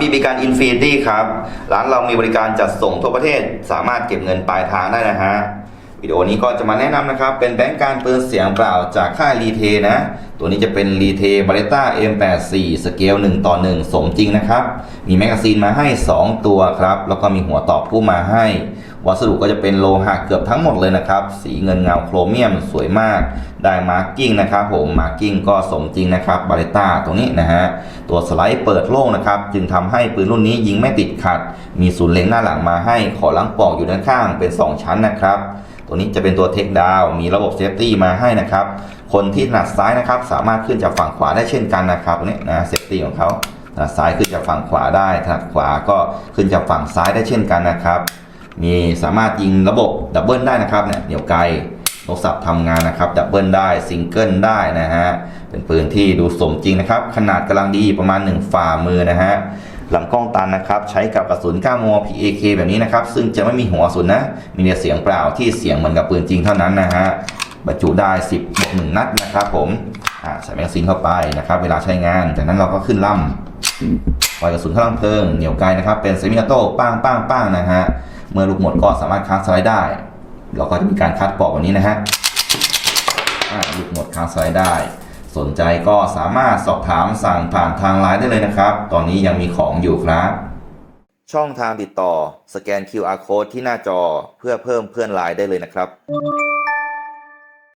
มีบีการอินฟินิตี้ครับ ร้านเรามีบริการจัดส่งทั่วประเทศ สามารถเก็บเงินปลายทางได้นะฮะ วิดีโอนี้ก็จะมาแนะนำนะครับ เป็นแบงก์การปืนเสียงเปล่าจากค่ายรีเทนะ ตัวนี้จะเป็นรีเทบาเลต้า M84 สเกล1ต่อ 1 สมจริงนะครับ มีแมกกาซีนมาให้ 2 ตัวครับ แล้วก็มีหัวต่อผู้มาให้ วัสดุก็จะเป็นโลหะเกือบทั้งหมดเลยนะครับ สีเงินเงาโครเมียมสวยมาก ได้มาร์กิ้งนะครับผมมาร์กิ้งก็สมจริงนะครับบาเลต้าตรงนี้นะฮะ ตัวสไลด์เปิดโล่งนะครับ จึงทำให้ปืนรุ่นนี้ยิงไม่ติดขัด มีศูนย์เล็งหน้าหลังมาให้ ขอลังปอกอยู่ด้านข้างเป็น 2 ชั้นนะครับ ตัวนี้จะเป็นตัวเทคดาวมีระบบเซฟตี้มาให้นะครับ คนที่ถนัดซ้ายนะครับ สามารถขึ้นจากฝั่งขวาได้เช่นกันนะครับตรงนี้นะเซฟตี้ของเขาถนัดซ้ายขึ้นจากฝั่งขวาได้ถนัดขวาก็ขึ้นจากฝั่งซ้ายได้เช่นกันนะครับมีสามารถยิงระบบดับเบิลได้นะครับเนี่ยเหนียวไกลโทรศัพท์ทำงานนะครับดับเบิลได้ซิงเกิลได้นะฮะเป็นปืนที่ดูสมจริงนะครับ ขนาดกำลังดีประมาณ 1 ฝ่ามือนะฮะ ลำกล้องตันนะครับใช้กับกระสุน9มม PAK แบบนี้นะครับซึ่งจะไม่มีหัวกระสุนนะมีแต่เสียงเปล่าที่เสียงเหมือนกับปืนจริงเท่านั้นนะฮะบรรจุได้ 10บวก1นัดนะครับผมใส่แมกซีนเข้าไปนะครับเวลาใช้งาน จากนั้นเราก็ขึ้นลำปล่อยกระสุนเข้าลำเพลิงเหนียวไกลนะครับเป็นเซมิออโต้ป้างป้างป้างนะฮะเมื่อลูกหมดก็สามารถค้างสไลด์ได้ เราก็จะมีการคัดปอกแบบนี้นะฮะลูกหมดค้างสไลด์ได้ สนใจก็สามารถสอบถามสั่งผ่านทางไลน์ได้เลยนะครับ ตอนนี้ยังมีของอยู่ครับ ช่องทางติดต่อ สแกน QR code ที่หน้าจอเพื่อเพิ่มเพื่อนไลน์ได้เลยนะครับ